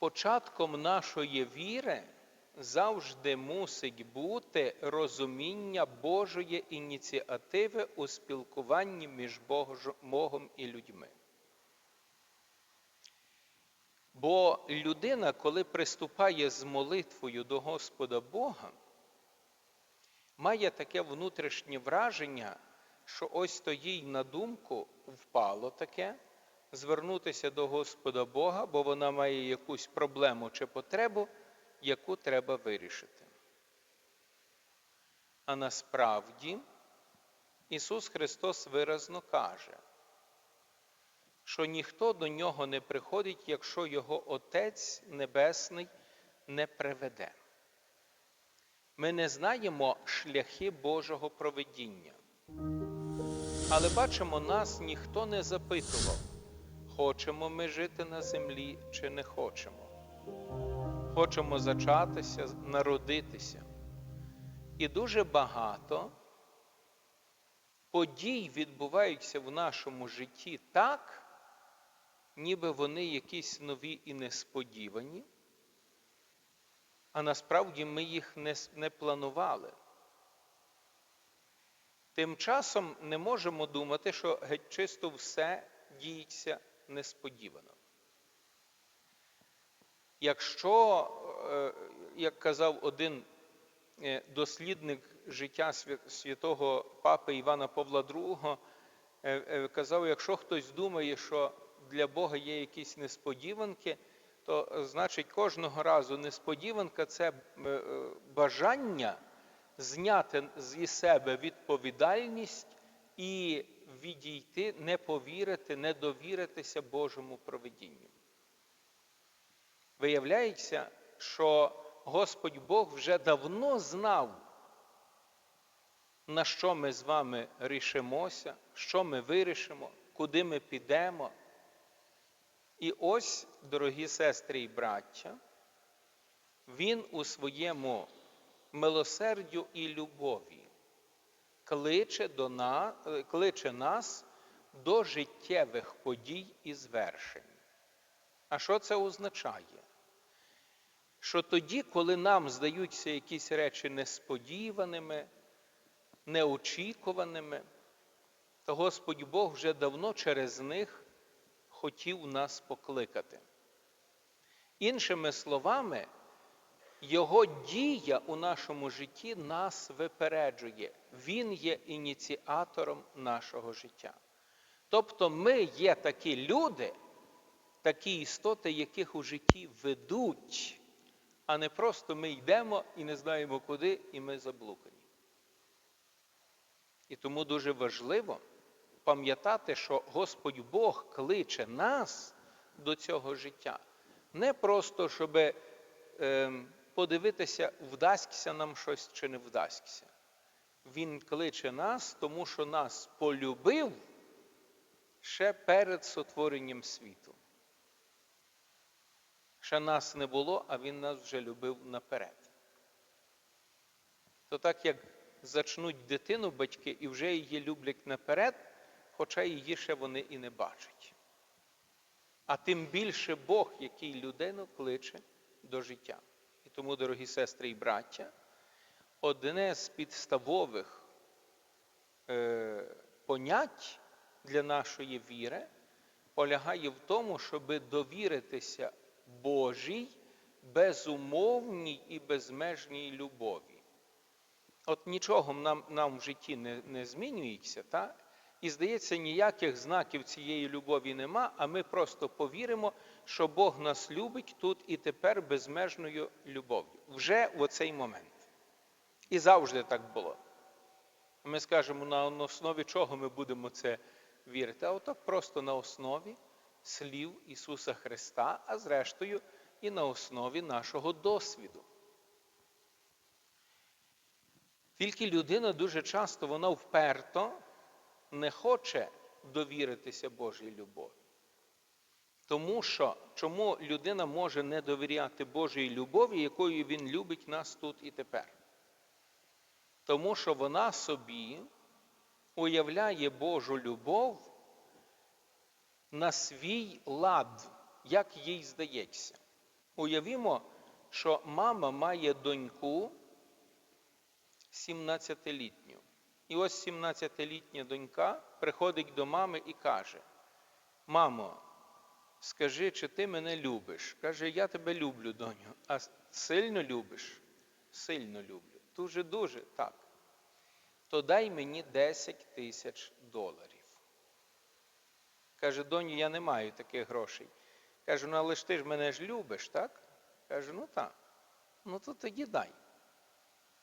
початком нашої віри завжди мусить бути розуміння Божої ініціативи у спілкуванні між Богом і людьми. Бо людина, коли приступає з молитвою до Господа Бога, має таке внутрішнє враження, що ось то їй на думку впало таке звернутися до Господа Бога, бо вона має якусь проблему чи потребу, яку треба вирішити. А насправді Ісус Христос виразно каже, що ніхто до нього не приходить, якщо його Отець Небесний не приведе. Ми не знаємо шляхи Божого проведіння. Але бачимо, нас ніхто не запитував, хочемо ми жити на землі чи не хочемо. Хочемо зачатися, народитися. І дуже багато подій відбуваються в нашому житті так, ніби вони якісь нові і несподівані, а насправді ми їх не, не планували. Тим часом не можемо думати, що геть чисто все діється несподівано. Якщо, е, як казав один е, дослідник життя святого папи Івана Павла II, е, казав, якщо хтось думає, що для Бога є якісь несподіванки, то значить кожного разу несподіванка це бажання зняти зі себе відповідальність і відійти, не повірити, не довіритися Божому проведінню. Виявляється, що Господь Бог вже давно знав, на що ми з вами рішимося, що ми вирішимо, куди ми підемо. І ось, дорогі сестри і браття, Він у своєму милосердю і любові кличе, до на, е, кличе нас до життєвих подій і звершень. А що це означає? Що тоді, коли нам здаються якісь речі несподіваними, неочікуваними, то Господь Бог вже давно через них хотів нас покликати. Іншими словами, Його дія у нашому житті нас випереджує. Він є ініціатором нашого життя. Тобто ми є такі люди, такі істоти, яких у житті ведуть, а не просто ми йдемо і не знаємо куди, і ми заблукані. І тому дуже важливо пам'ятати, що Господь Бог кличе нас до цього життя. Не просто, щоб е, подивитися, вдасться нам щось чи не вдасться. Він кличе нас, тому що нас полюбив ще перед сотворенням світу. Ще нас не було, а Він нас вже любив наперед. То так як зачнуть дитину батьки і вже її люблять наперед, хоча її ще вони і не бачать. А тим більше Бог, який людину кличе до життя. Тому, дорогі сестри і браття, одне з підставових е, понять для нашої віри полягає в тому, щоб довіритися Божій безумовній і безмежній любові. От нічого нам, нам в житті не, не змінюється, та? І здається, ніяких знаків цієї любові нема, а ми просто повіримо, що Бог нас любить тут і тепер безмежною любов'ю. Вже в оцей момент. І завжди так було. Ми скажемо, на основі чого ми будемо це вірити? А отак просто на основі слів Ісуса Христа, а зрештою і на основі нашого досвіду. Тільки людина дуже часто вона вперто не хоче довіритися Божій любові. Тому що чому людина може не довіряти Божій любові, якою Він любить нас тут і тепер? Тому що вона собі уявляє Божу любов на свій лад, як їй здається. Уявімо, що мама має доньку 17-літню. І ось 17-літня донька приходить до мами і каже: Мамо, скажи, чи ти мене любиш? Каже, я тебе люблю, доню. А сильно любиш? Сильно люблю. Дуже-дуже так. То дай мені 10 тисяч доларів. Каже, доню, я не маю таких грошей. Каже, ну але ж ти ж мене ж любиш, так? Каже, ну так. Ну то тоді дай.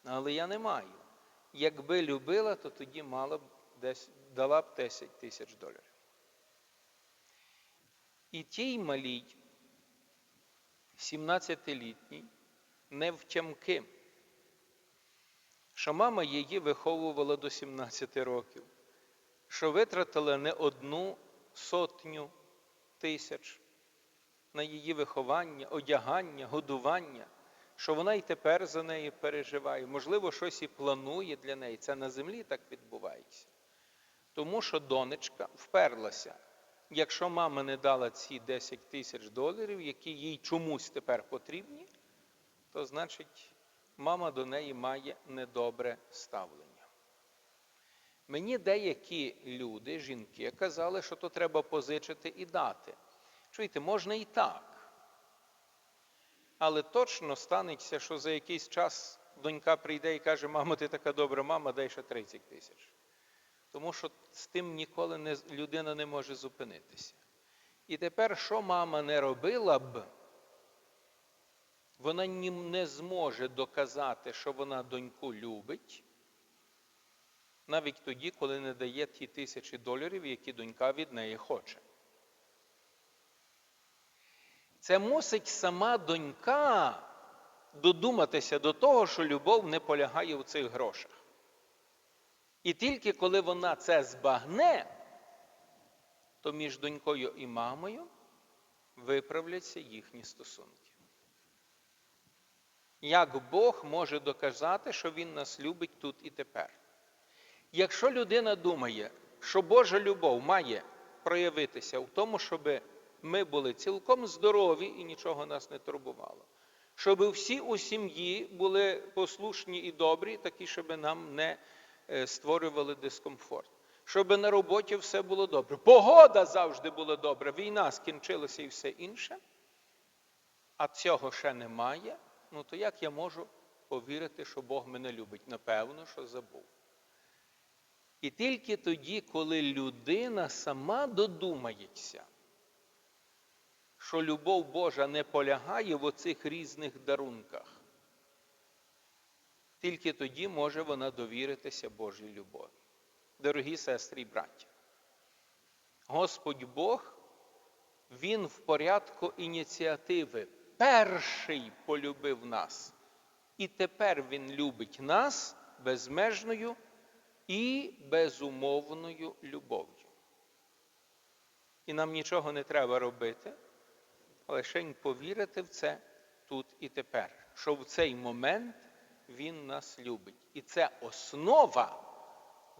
Але я не маю. Якби любила, то тоді мала б десь, дала б 10 тисяч доларів. І тій малій, 17-літній, не що мама її виховувала до 17 років, що витратила не одну сотню тисяч на її виховання, одягання, годування, що вона і тепер за неї переживає, можливо, щось і планує для неї. Це на землі так відбувається. Тому що донечка вперлася. Якщо мама не дала ці 10 тисяч доларів, які їй чомусь тепер потрібні, то значить мама до неї має недобре ставлення. Мені деякі люди, жінки, казали, що то треба позичити і дати. Чуєте, можна і так. Але точно станеться, що за якийсь час донька прийде і каже, мамо, ти така добра мама, дай ще 30 тисяч. Тому що з тим ніколи не, людина не може зупинитися. І тепер, що мама не робила б, вона не зможе доказати, що вона доньку любить, навіть тоді, коли не дає ті тисячі доларів, які донька від неї хоче. Це мусить сама донька додуматися до того, що любов не полягає в цих грошах. І тільки коли вона це збагне, то між донькою і мамою виправляться їхні стосунки. Як Бог може доказати, що Він нас любить тут і тепер? Якщо людина думає, що Божа любов має проявитися в тому, щоб ми були цілком здорові і нічого нас не турбувало, щоб всі у сім'ї були послушні і добрі, такі, щоб нам не е, створювали дискомфорт, щоб на роботі все було добре. Погода завжди була добра, війна скінчилася і все інше, а цього ще немає, ну то як я можу повірити, що Бог мене любить? Напевно, що забув. І тільки тоді, коли людина сама додумається, що любов Божа не полягає в оцих різних дарунках, тільки тоді може вона довіритися Божій любові. Дорогі сестри і браття, Господь Бог, Він в порядку ініціативи перший полюбив нас. І тепер Він любить нас безмежною і безумовною любов'ю. І нам нічого не треба робити, лише повірити в це тут і тепер, що в цей момент Він нас любить. І це основа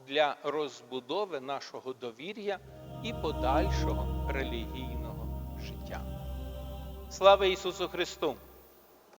для розбудови нашого довір'я і подальшого релігійного життя. Слава Ісусу Христу!